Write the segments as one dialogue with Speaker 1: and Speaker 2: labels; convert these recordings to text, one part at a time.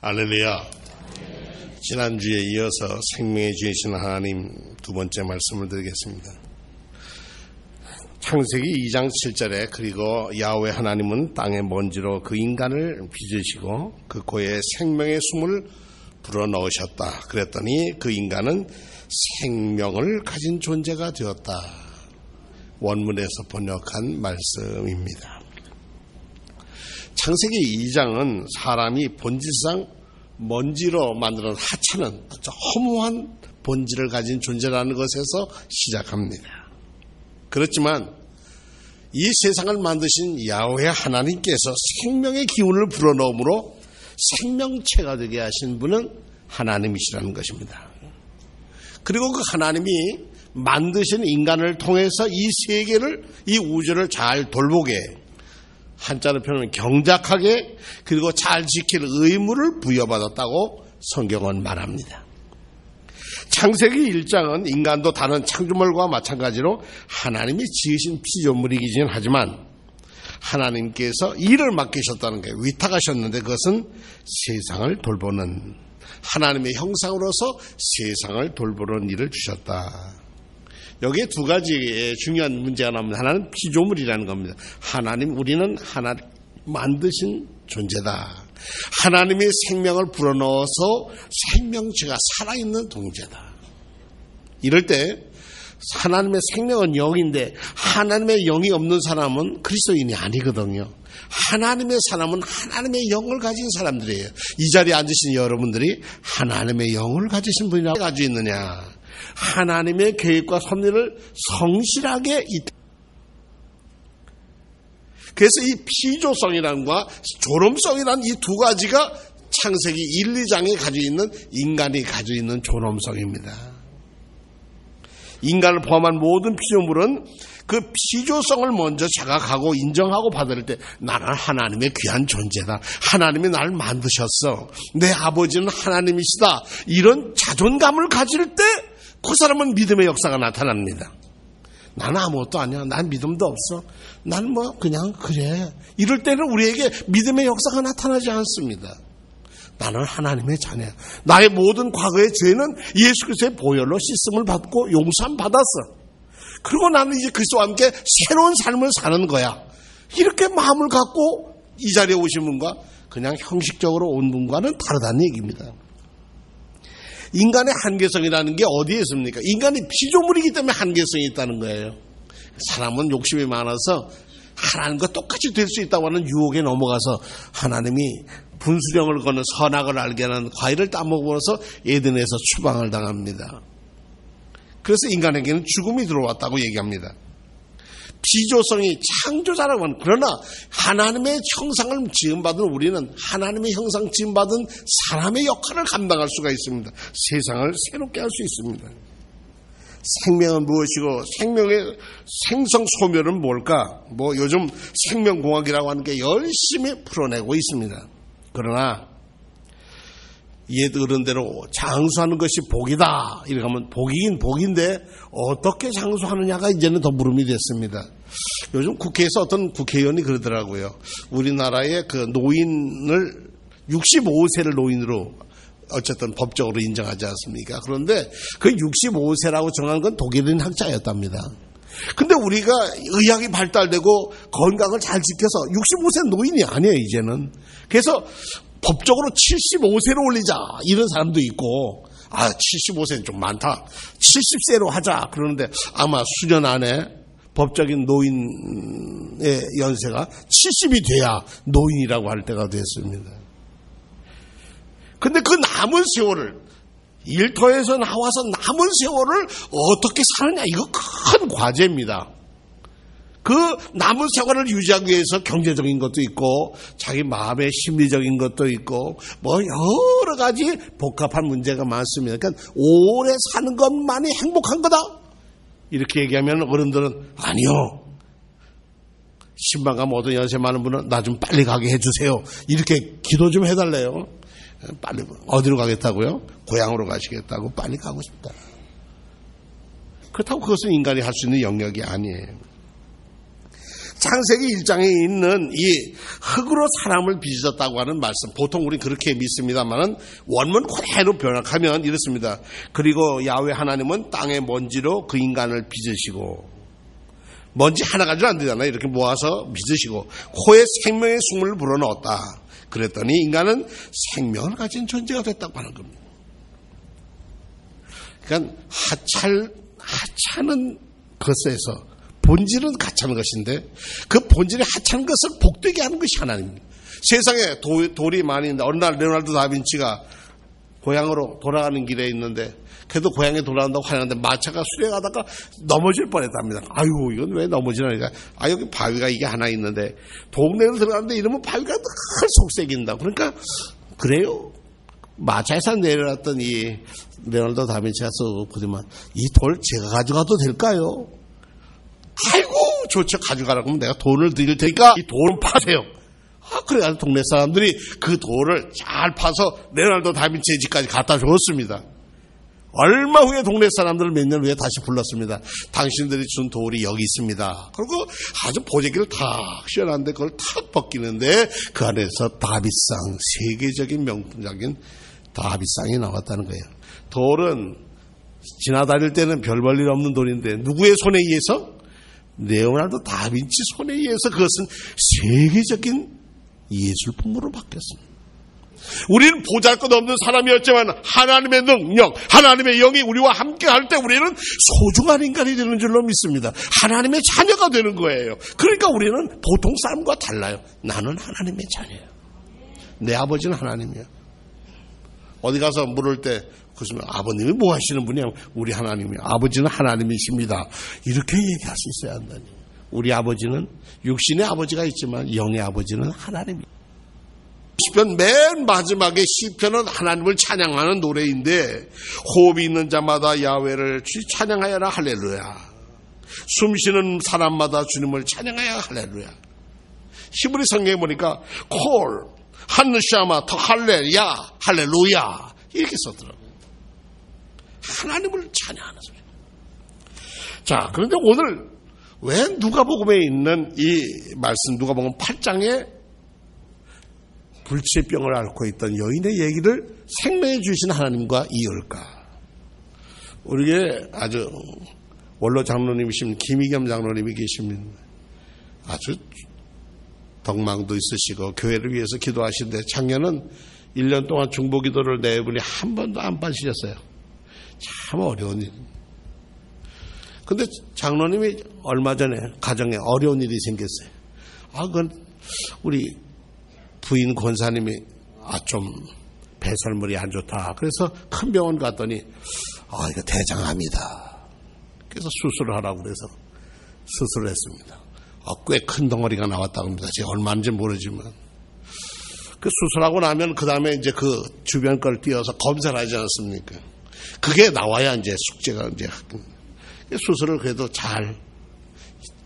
Speaker 1: 알렐루야. 지난주에 이어서 생명의 주이신 하나님 두 번째 말씀을 드리겠습니다. 창세기 2장 7절에 그리고 야훼 하나님은 땅의 먼지로 그 인간을 빚으시고 그 코에 생명의 숨을 불어넣으셨다. 그랬더니 그 인간은 생명을 가진 존재가 되었다. 원문에서 번역한 말씀입니다. 창세기 2장은 사람이 본질상 먼지로 만드는 하찮은 아주 허무한 본질을 가진 존재라는 것에서 시작합니다. 그렇지만 이 세상을 만드신 야훼 하나님께서 생명의 기운을 불어넣음으로 생명체가 되게 하신 분은 하나님이시라는 것입니다. 그리고 그 하나님이 만드신 인간을 통해서 이 세계를, 이 우주를 잘 돌보게, 한자로 표현은 경작하게, 그리고 잘 지킬 의무를 부여받았다고 성경은 말합니다. 창세기 1장은 인간도 다른 창조물과 마찬가지로 하나님이 지으신 피조물이긴 하지만 하나님께서 일을 맡기셨다는 게 위탁하셨는데 그것은 세상을 돌보는 하나님의 형상으로서 세상을 돌보는 일을 주셨다. 여기에 두 가지의 중요한 문제가 나옵니다. 하나는 피조물이라는 겁니다. 하나님, 우리는 하나 만드신 존재다. 하나님의 생명을 불어넣어서 생명체가 살아있는 동재다. 이럴 때 하나님의 생명은 영인데 하나님의 영이 없는 사람은 그리스도인이 아니거든요. 하나님의 사람은 하나님의 영을 가진 사람들이에요. 이 자리에 앉으신 여러분들이 하나님의 영을 가지신 분이라고 가지고 있느냐. 하나님의 계획과 섭리를 성실하게 그래서 이 피조성이란과 존엄성이란 이 두 가지가 창세기 1, 2장에 가지고 있는 인간이 가지고 있는 존엄성입니다. 인간을 포함한 모든 피조물은 그 피조성을 먼저 자각하고 인정하고 받을 때 나는 하나님의 귀한 존재다. 하나님이 나를 만드셨어. 내 아버지는 하나님이시다. 이런 자존감을 가질 때 그 사람은 믿음의 역사가 나타납니다. 나는 아무것도 아니야. 난 믿음도 없어. 난 뭐 그냥 그래. 이럴 때는 우리에게 믿음의 역사가 나타나지 않습니다. 나는 하나님의 자녀야. 나의 모든 과거의 죄는 예수 그리스도의 보혈로 씻음을 받고 용서함 받았어. 그리고 나는 이제 그리스도와 함께 새로운 삶을 사는 거야. 이렇게 마음을 갖고 이 자리에 오신 분과 그냥 형식적으로 온 분과는 다르다는 얘기입니다. 인간의 한계성이라는 게 어디에 있습니까? 인간이 피조물이기 때문에 한계성이 있다는 거예요. 사람은 욕심이 많아서 하나님과 똑같이 될 수 있다고 하는 유혹에 넘어가서 하나님이 분수령을 거는 선악을 알게 하는 과일을 따먹어서 에덴에서 추방을 당합니다. 그래서 인간에게는 죽음이 들어왔다고 얘기합니다. 비조성이 창조자라고 하는 그러나 하나님의 형상을 지음받은 우리는 하나님의 형상 지음받은 사람의 역할을 감당할 수가 있습니다. 세상을 새롭게 할 수 있습니다. 생명은 무엇이고 생명의 생성 소멸은 뭘까? 뭐 요즘 생명공학이라고 하는 게 열심히 풀어내고 있습니다. 그러나 옛 어른대로 장수하는 것이 복이다. 이렇게 하면 복이긴 복인데 어떻게 장수하느냐가 이제는 더 물음이 됐습니다. 요즘 국회에서 어떤 국회의원이 그러더라고요. 우리나라의 그 노인을 65세를 노인으로 어쨌든 법적으로 인정하지 않습니까? 그런데 그 65세라고 정한 건 독일인 학자였답니다. 근데 우리가 의학이 발달되고 건강을 잘 지켜서 65세 노인이 아니에요, 이제는. 그래서 법적으로 75세로 올리자. 이런 사람도 있고. 아 75세는 좀 많다. 70세로 하자. 그러는데 아마 수년 안에 법적인 노인의 연세가 70이 돼야 노인이라고 할 때가 됐습니다. 근데 그 남은 세월을 일터에서 나와서 남은 세월을 어떻게 사느냐? 이거 큰 과제입니다. 그 남은 생활을 유지하기 위해서 경제적인 것도 있고 자기 마음의 심리적인 것도 있고 뭐 여러 가지 복합한 문제가 많습니다. 그러니까 오래 사는 것만이 행복한 거다. 이렇게 얘기하면 어른들은 아니요. 신방가 모든 연세 많은 분은 나 좀 빨리 가게 해주세요. 이렇게 기도 좀 해달래요. 빨리 어디로 가겠다고요? 고향으로 가시겠다고 빨리 가고 싶다. 그렇다고 그것은 인간이 할 수 있는 영역이 아니에요. 창세기 1장에 있는 이 흙으로 사람을 빚으셨다고 하는 말씀. 보통 우리 그렇게 믿습니다만은 원문 그대로 변학하면 이렇습니다. 그리고 야외 하나님은 땅의 먼지로 그 인간을 빚으시고 먼지 하나 가지고 안 되잖아요. 이렇게 모아서 빚으시고 코에 생명의 숨을 불어넣었다. 그랬더니 인간은 생명을 가진 존재가 됐다고 하는 겁니다. 그러니까 하찰 하찮은 것에서 본질은 가찮은 것인데 그 본질이 하찮은 것을 복되게 하는 것이 하나님입니다. 세상에 도, 돌이 많이 있는데 어느 날 레오나르도 다빈치가 고향으로 돌아가는 길에 있는데 그래도 고향에 돌아간다고 하는데 마차가 수레가다가 넘어질 뻔했답니다. 아유 이건 왜 넘어지나 그러니까 아 여기 바위가 이게 하나 있는데 동네로 들어갔는데 이러면 바위가 늘 속색인다. 그러니까 그래요. 마차에서 내려왔던 이 레오나르도 다빈치가 써보지만 이 돌 제가 가져가도 될까요? 아이고 좋죠 가져가라고 하면 내가 돈을 드릴 테니까 이 돌은 파세요. 아, 그래가지고 동네 사람들이 그 돌을 잘 파서 레오나르도 다빈치의 집까지 갖다 줬습니다. 얼마 후에 동네 사람들을 몇 년 후에 다시 불렀습니다. 당신들이 준 돌이 여기 있습니다. 그리고 아주 보재기를 탁 씌워놨는데 그걸 탁 벗기는데 그 안에서 다비상, 세계적인 명품적인 다비상이 나왔다는 거예요. 돌은 지나다닐 때는 별 볼 일 없는 돌인데 누구의 손에 의해서? 레오나르도 다빈치 손에 의해서 그것은 세계적인 예술품으로 바뀌었습니다. 우리는 보잘것 없는 사람이었지만 하나님의 능력, 하나님의 영이 우리와 함께 할 때 우리는 소중한 인간이 되는 줄로 믿습니다. 하나님의 자녀가 되는 거예요. 그러니까 우리는 보통 사람과 달라요. 나는 하나님의 자녀예요. 내 아버지는 하나님이야. 어디 가서 물을 때 그러면 아버님이 뭐 하시는 분이야? 우리 하나님이 아버지는 하나님이십니다. 이렇게 얘기할 수 있어야 한다니. 우리 아버지는 육신의 아버지가 있지만 영의 아버지는 하나님이. 시편 맨 마지막에 시편은 하나님을 찬양하는 노래인데 호흡이 있는 자마다 야외를 찬양하여라 할렐루야. 숨쉬는 사람마다 주님을 찬양하여 할렐루야. 히브리 성경에 보니까 콜 한느샤마 더 할렐야 할렐루야 이렇게 썼더라고요. 하나님을 찬양하는 소리. 자, 그런데 오늘 왜 누가복음에 있는 이 말씀 누가복음 8장에 불치병을 앓고 있던 여인의 얘기를 생명해 주신 하나님과 이을까? 우리의 아주 원로 장로님이신 김희겸 장로님이 계십니다. 아주 덕망도 있으시고 교회를 위해서 기도하시는데 작년은 1년 동안 중보 기도를 네 분이 한 번도 안 빠지셨어요. 참 어려운 일. 근데 장로님이 얼마 전에 가정에 어려운 일이 생겼어요. 아, 그건 우리 부인 권사님이 아, 좀 배설물이 안 좋다. 그래서 큰 병원 갔더니 아, 이거 대장암이다. 그래서 수술을 하라고 그래서 수술을 했습니다. 아, 꽤 큰 덩어리가 나왔다고 합니다. 제가 얼마인지 모르지만. 그 수술하고 나면 그 다음에 이제 그 주변 걸 띄어서 검사를 하지 않습니까? 그게 나와야 이제 숙제가 이제 수술을 그래도 잘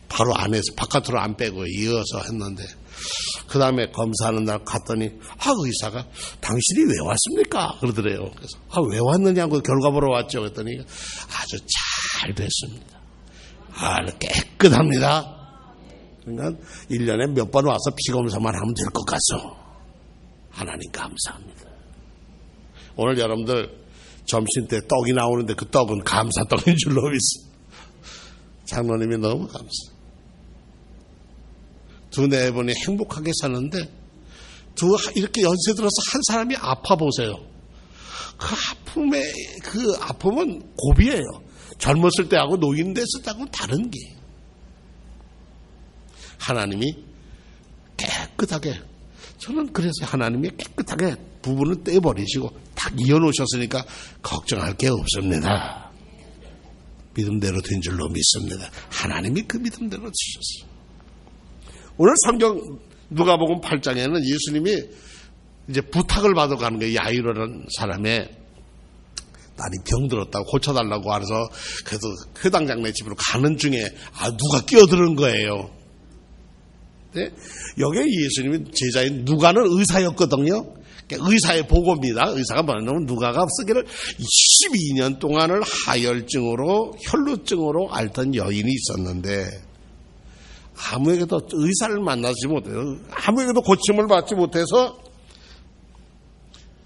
Speaker 1: 바로 안에서 바깥으로 안 빼고 이어서 했는데 그 다음에 검사하는 날 갔더니 아 의사가 당신이 왜 왔습니까? 그러더래요. 그래서 아왜 왔느냐고 결과 보러 왔죠. 그랬더니 아주 잘 됐습니다. 아 깨끗합니다. 그러니까 1년에 몇 번 와서 피검사만 하면 될 것 같소. 하나님 감사합니다. 오늘 여러분들 점심 때 떡이 나오는데 그 떡은 감사 떡인 줄로 믿습니다. 장로님이 너무 감사. 두네 분이 행복하게 사는데 두 이렇게 연세 들어서 한 사람이 아파 보세요. 그 아픔의 그 아픔은 고비예요. 젊었을 때하고 노인 됐을 때하고 다른 게. 하나님이 깨끗하게 저는 그래서 하나님이 깨끗하게 부분을 떼버리시고 딱 이어놓으셨으니까 걱정할 게 없습니다. 믿음대로 된 줄로 믿습니다. 하나님이 그 믿음대로 주셨어요. 오늘 성경 누가복음 8장에는 예수님이 이제 부탁을 받아 가는 거예요. 야이로라는 사람의 딸이 병들었다고 고쳐달라고 하서 그래서 회당장네 집으로 가는 중에 아 누가 끼어드는 거예요. 네? 여기에 예수님이 제자인 누가는 의사였거든요. 의사의 보고입니다. 의사가 뭐냐면 누가가 쓰기를 12년 동안을 하열증으로 혈루증으로 앓던 여인이 있었는데 아무에게도 의사를 만나지 못해요. 아무에게도 고침을 받지 못해서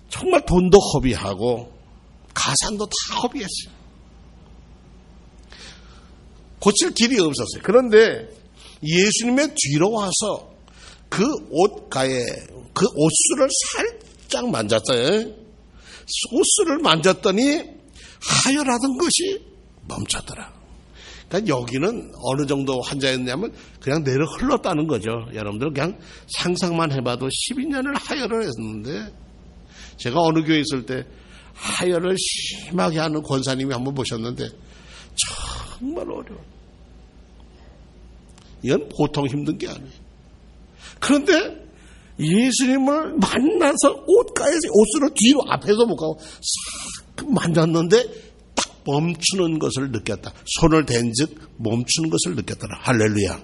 Speaker 1: 정말 돈도 허비하고 가산도 다 허비했어요. 고칠 길이 없었어요. 그런데 예수님의 뒤로 와서 그 옷가에 그 옷수를 살짝 만졌어요. 옷수를 만졌더니 하혈하던 것이 멈췄더라. 그러니까 여기는 어느 정도 환자였냐면 그냥 내려 흘렀다는 거죠. 여러분들 그냥 상상만 해봐도 12년을 하혈을 했는데 제가 어느 교회 있을 때 하혈을 심하게 하는 권사님이 한번 보셨는데 정말 어려워. 이건 보통 힘든 게 아니에요. 그런데 예수님을 만나서 옷가에서 옷으로 뒤로 앞에서 못 가고 싹 만졌는데 딱 멈추는 것을 느꼈다. 손을 댄즉 멈추는 것을 느꼈더라. 할렐루야.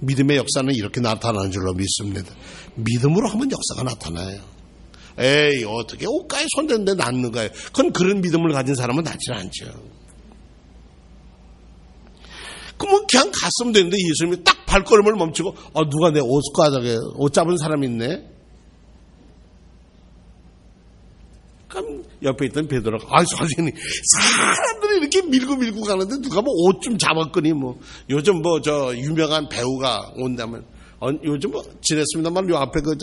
Speaker 1: 믿음의 역사는 이렇게 나타나는 줄로 믿습니다. 믿음으로 하면 역사가 나타나요. 에이 어떻게 옷가에 손 댔는데 낫는 거예요. 그건 그런 믿음을 가진 사람은 낫지 않죠. 그러면 그냥 갔으면 되는데 예수님이 딱 발걸음을 멈추고 어, 누가 내 옷가닥에 옷 잡은 사람 있네. 그럼 옆에 있던 베드로가 아 선생님 사람들이 이렇게 밀고 밀고 가는데 누가 뭐 옷 좀 잡았거니 뭐. 요즘 뭐 저 유명한 배우가 온다면 어, 요즘 뭐 지냈습니다만 요 앞에 그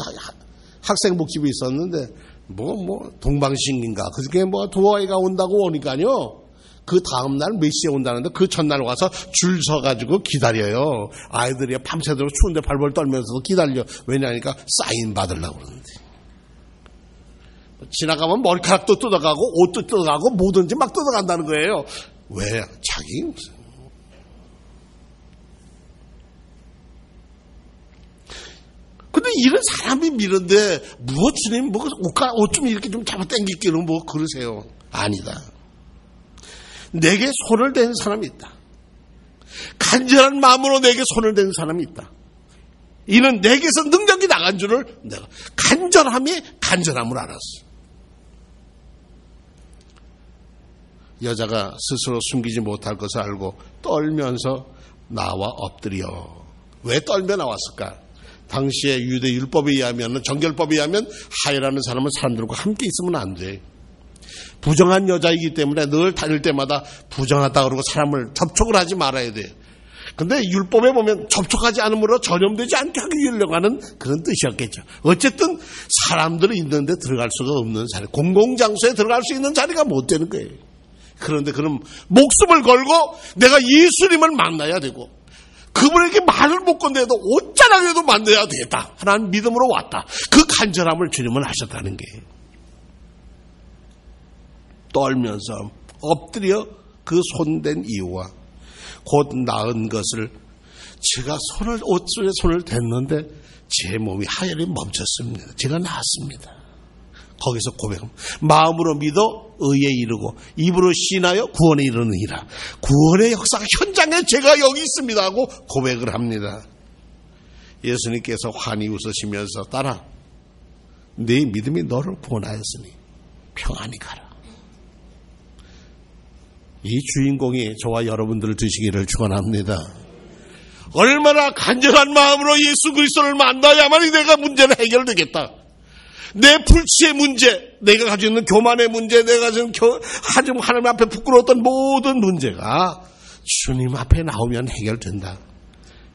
Speaker 1: 학생 복집이 있었는데 뭐뭐 동방신기인가. 그게 뭐두 아이가 온다고 오니까요 그 다음날 몇 시에 온다는데 그 첫날 와서 줄 서가지고 기다려요. 아이들이 밤새도록 추운데 발벌 떨면서도 기다려. 왜냐니까 사인 받으려고 그러는데. 지나가면 머리카락도 뜯어가고 옷도 뜯어가고 뭐든지 막 뜯어간다는 거예요. 왜? 자기 무슨. 근데 이런 사람이 미는데 무엇 주님 뭐 옷 좀 이렇게 좀 잡아 당길기는 뭐 그러세요. 아니다. 내게 손을 댄 사람이 있다. 간절한 마음으로 내게 손을 댄 사람이 있다. 이는 내게서 능력이 나간 줄을 내가 간절함이 간절함을 알았어. 여자가 스스로 숨기지 못할 것을 알고 떨면서 나와 엎드려. 왜 떨며 나왔을까? 당시에 유대 율법에 의하면 정결법에 의하면 하이라는 사람은 사람들과 함께 있으면 안 돼. 부정한 여자이기 때문에 늘 다닐 때마다 부정하다 그러고 사람을 접촉을 하지 말아야 돼. 근데 율법에 보면 접촉하지 않으므로 전염되지 않게 하기 위하려고 하는 그런 뜻이었겠죠. 어쨌든 사람들이 있는데 들어갈 수가 없는 자리, 공공장소에 들어갈 수 있는 자리가 못 되는 거예요. 그런데 그럼 목숨을 걸고 내가 예수님을 만나야 되고 그분에게 말을 못 건네도 옷자락에도 만나야 되겠다. 하나님 믿음으로 왔다. 그 간절함을 주님은 하셨다는 게 떨면서 엎드려 그 손댄 이유와 곧 나은 것을 제가 손을 옷줄에 손을 댔는데 제 몸이 하열이 멈췄습니다. 제가 나았습니다. 거기서 고백합니다. 마음으로 믿어 의에 이르고 입으로 신하여 구원에 이르느니라. 구원의 역사가 현장에 제가 여기 있습니다 하고 고백을 합니다. 예수님께서 환히 웃으시면서 따라 네 믿음이 너를 구원하였으니 평안히 가라. 이 주인공이 저와 여러분들을 드시기를 축원합니다. 얼마나 간절한 마음으로 예수 그리스도를 만나야만이 내가 문제는 해결되겠다. 내 불치의 문제, 내가 가지고 있는 교만의 문제, 내가 있는 하나님, 하나님 앞에 부끄러웠던 모든 문제가 주님 앞에 나오면 해결된다.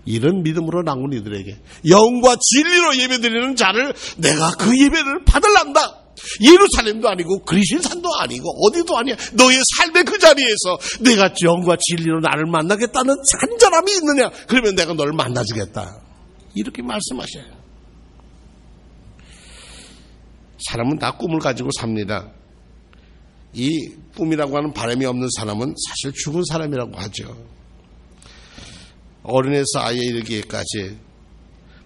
Speaker 1: 이런 믿음으로 나온 이들에게 영과 진리로 예배드리는 자를 내가 그 예배를 받을란다. 예루살렘도 아니고 그리신산도 아니고 어디도 아니야. 너의 삶의 그 자리에서 내가 영과 진리로 나를 만나겠다는 간절함이 있느냐? 그러면 내가 너를 만나주겠다. 이렇게 말씀하셔요. 사람은 다 꿈을 가지고 삽니다. 이 꿈이라고 하는 바람이 없는 사람은 사실 죽은 사람이라고 하죠. 어린애에서 아이에 이르기까지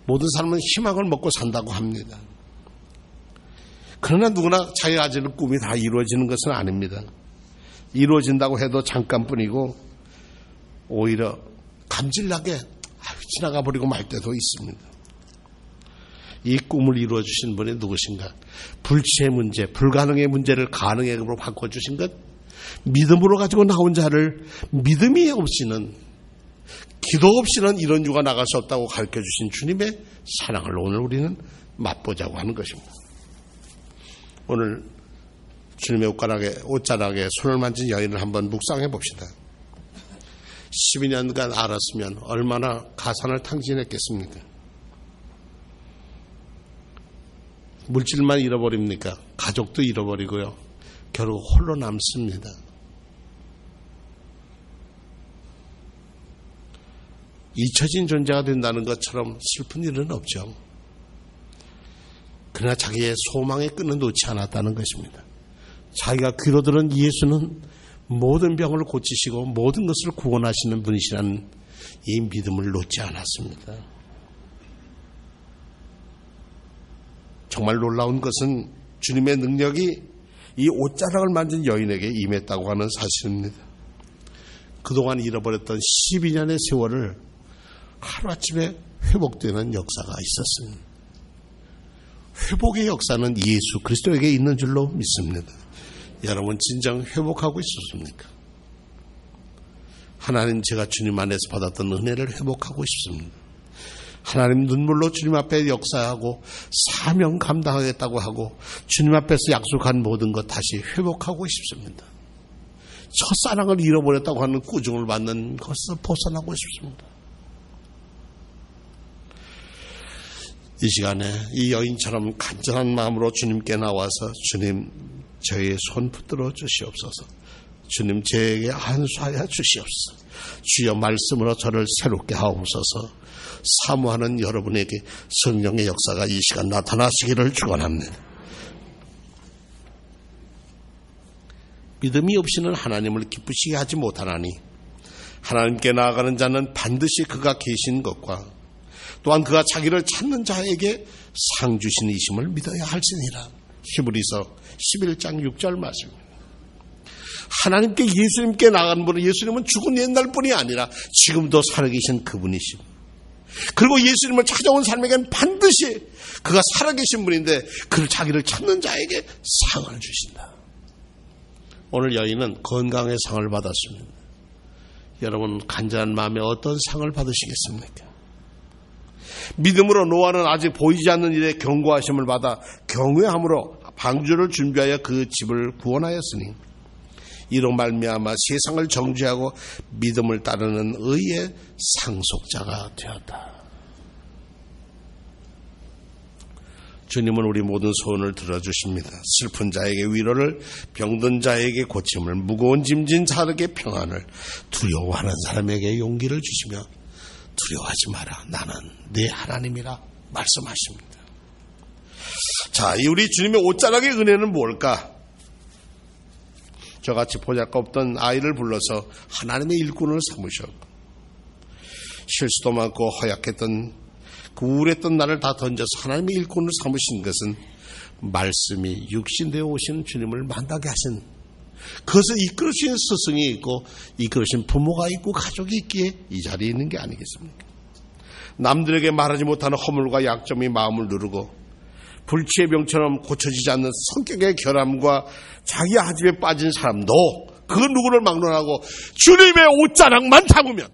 Speaker 1: 모든 사람은 희망을 먹고 산다고 합니다. 그러나 누구나 자기가 가지는 꿈이 다 이루어지는 것은 아닙니다. 이루어진다고 해도 잠깐뿐이고 오히려 감질나게 지나가 버리고 말 때도 있습니다. 이 꿈을 이루어 주신 분이 누구신가? 불치의 문제, 불가능의 문제를 가능으로 바꿔 주신 것, 믿음으로 가지고 나온 자를 믿음이 없이는 기도 없이는 이런 유가 나갈 수 없다고 가르쳐 주신 주님의 사랑을 오늘 우리는 맛보자고 하는 것입니다. 오늘 주님의 옷가락에, 옷자락에 손을 만진 여인을 한번 묵상해 봅시다. 12년간 알았으면 얼마나 가산을 탕진했겠습니까? 물질만 잃어버립니까? 가족도 잃어버리고요. 결국 홀로 남습니다. 잊혀진 존재가 된다는 것처럼 슬픈 일은 없죠. 그러나 자기의 소망의 끈은 놓지 않았다는 것입니다. 자기가 귀로 들은 예수는 모든 병을 고치시고 모든 것을 구원하시는 분이시라는 이 믿음을 놓지 않았습니다. 정말 놀라운 것은 주님의 능력이 이 옷자락을 만진 여인에게 임했다고 하는 사실입니다. 그동안 잃어버렸던 12년의 세월을 하루아침에 회복되는 역사가 있었습니다. 회복의 역사는 예수 그리스도에게 있는 줄로 믿습니다. 여러분 진정 회복하고 있었습니까? 하나님 제가 주님 안에서 받았던 은혜를 회복하고 싶습니다. 하나님 눈물로 주님 앞에 역사하고 사명 감당하겠다고 하고 주님 앞에서 약속한 모든 것 다시 회복하고 싶습니다. 첫사랑을 잃어버렸다고 하는 꾸중을 받는 것을 벗어나고 싶습니다. 이 시간에 이 여인처럼 간절한 마음으로 주님께 나와서 주님 저의 손 붙들어 주시옵소서. 주님 제게 안수하여 주시옵소서. 주여 말씀으로 저를 새롭게 하옵소서. 사모하는 여러분에게 성령의 역사가 이 시간 나타나시기를 축원합니다. 믿음이 없이는 하나님을 기쁘시게 하지 못하나니 하나님께 나아가는 자는 반드시 그가 계신 것과 또한 그가 자기를 찾는 자에게 상 주신 이심을 믿어야 할지니라. 히브리서 11장 6절 말씀입니다. 하나님께 예수님께 나간 분은 예수님은 죽은 옛날 뿐이 아니라 지금도 살아계신 그분이시고 그리고 예수님을 찾아온 삶에게는 반드시 그가 살아계신 분인데 그를 자기를 찾는 자에게 상을 주신다. 오늘 여인은 건강의 상을 받았습니다. 여러분 간절한 마음에 어떤 상을 받으시겠습니까? 믿음으로 노아는 아직 보이지 않는 일에 경고하심을 받아 경외함으로 방주를 준비하여 그 집을 구원하였으니 이로 말미암아 세상을 정죄하고 믿음을 따르는 의의 상속자가 되었다. 주님은 우리 모든 소원을 들어주십니다. 슬픈 자에게 위로를, 병든 자에게 고침을, 무거운 짐진 자에게 평안을, 두려워하는 사람에게 용기를 주시며 두려워하지 마라. 나는 네 하나님이라 말씀하십니다. 자, 이 우리 주님의 옷자락의 은혜는 뭘까? 저같이 보잘것 없던 아이를 불러서 하나님의 일꾼을 삼으셨고 실수도 많고 허약했던 그 우울했던 나를 다 던져서 하나님의 일꾼을 삼으신 것은 말씀이 육신되어 오신 주님을 만나게 하신 그것을 이끌으신 스승이 있고 이끌으신 부모가 있고 가족이 있기에 이 자리에 있는 게 아니겠습니까? 남들에게 말하지 못하는 허물과 약점이 마음을 누르고 불치의 병처럼 고쳐지지 않는 성격의 결함과 자기 아집에 빠진 사람도 그 누구를 막론하고 주님의 옷자락만 잡으면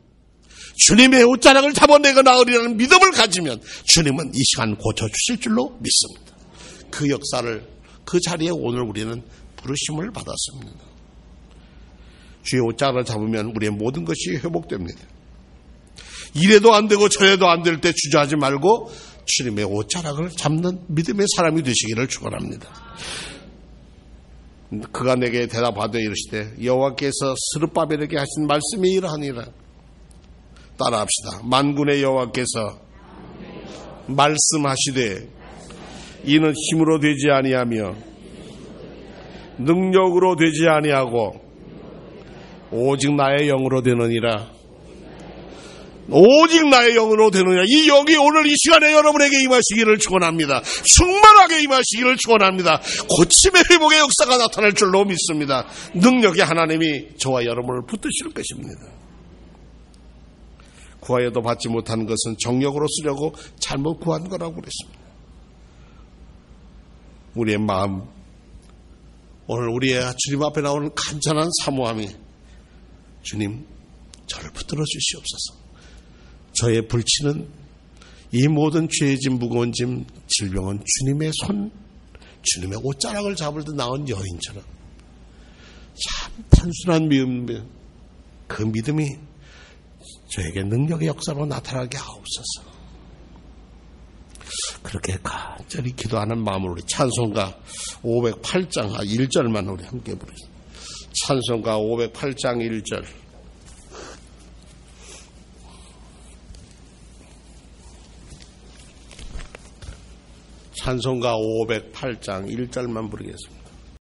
Speaker 1: 주님의 옷자락을 잡아내고 나으리라는 믿음을 가지면 주님은 이 시간 고쳐주실 줄로 믿습니다. 그 역사를 그 자리에 오늘 우리는 부르심을 받았습니다. 주의 옷자락을 잡으면 우리의 모든 것이 회복됩니다. 이래도 안 되고 저래도 안 될 때 주저하지 말고 주님의 옷자락을 잡는 믿음의 사람이 되시기를 축원합니다. 그가 내게 대답하되 이르시되 여호와께서 스룹바벨에게 하신 말씀이 이러하니라. 따라합시다. 만군의 여호와께서 말씀하시되 이는 힘으로 되지 아니하며 능력으로 되지 아니하고 오직 나의 영으로 되느니라. 오직 나의 영으로 되느냐. 이 영이 오늘 이 시간에 여러분에게 임하시기를 축원합니다. 충만하게 임하시기를 축원합니다. 고침의 회복의 역사가 나타날 줄로 믿습니다. 능력의 하나님이 저와 여러분을 붙드실 것입니다. 구하여도 받지 못한 것은 정력으로 쓰려고 잘못 구한 거라고 그랬습니다. 우리의 마음, 오늘 우리의 주님 앞에 나오는 간절한 사모함이 주님, 저를 붙들어 주시옵소서. 저의 불치는 이 모든 죄의 짐, 무거운 짐, 질병은 주님의 손, 주님의 옷자락을 잡을 때 나온 여인처럼 참 단순한 믿음, 그 믿음이 저에게 능력의 역사로 나타나게 하옵소서. 그렇게 간절히 기도하는 마음으로 우리 찬송가 508장 1절만 우리 함께 부르겠습니다. 찬송가 508장 1절. 찬송가 508장 1절만 부르겠습니다.